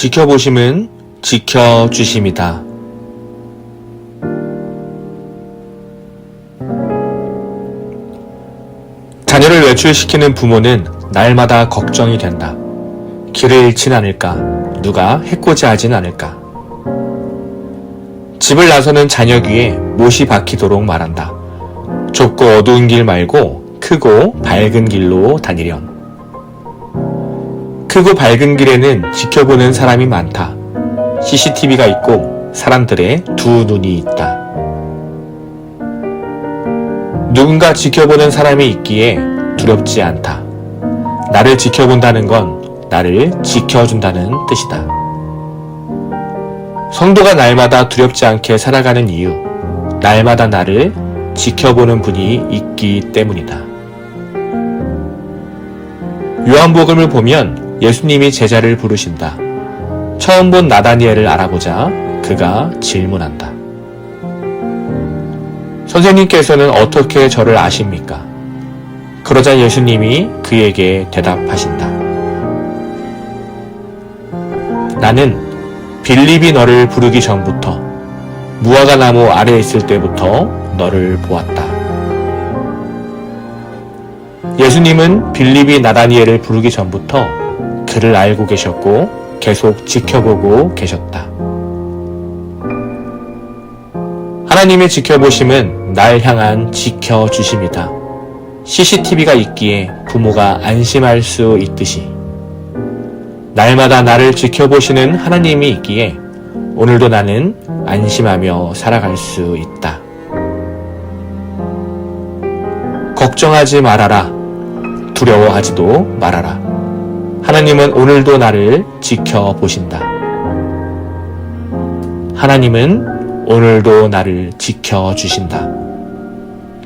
지켜보심은 지켜주심이다. 자녀를 외출시키는 부모는 날마다 걱정이 된다. 길을 잃진 않을까? 누가 해코지하진 않을까? 집을 나서는 자녀 귀에 못이 박히도록 말한다. 좁고 어두운 길 말고 크고 밝은 길로 다니렴. 크고 밝은 길에는 지켜보는 사람이 많다. CCTV가 있고 사람들의 두 눈이 있다. 누군가 지켜보는 사람이 있기에 두렵지 않다. 나를 지켜본다는 건 나를 지켜준다는 뜻이다. 성도가 날마다 두렵지 않게 살아가는 이유, 날마다 나를 지켜보는 분이 있기 때문이다. 요한복음을 보면 예수님이 제자를 부르신다. 처음 본 나다니엘을 알아보자 그가 질문한다. 선생님께서는 어떻게 저를 아십니까? 그러자 예수님이 그에게 대답하신다. 나는 빌립이 너를 부르기 전부터 무화과 나무 아래에 있을 때부터 너를 보았다. 예수님은 빌립이 나다니엘을 부르기 전부터 그를 알고 계셨고 계속 지켜보고 계셨다. 하나님의 지켜보심은 날 향한 지켜주심이다. CCTV가 있기에 부모가 안심할 수 있듯이 날마다 나를 지켜보시는 하나님이 있기에 오늘도 나는 안심하며 살아갈 수 있다. 걱정하지 말아라. 두려워하지도 말아라. 하나님은 오늘도 나를 지켜보신다. 하나님은 오늘도 나를 지켜주신다.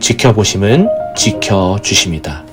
지켜보심은 지켜주십니다.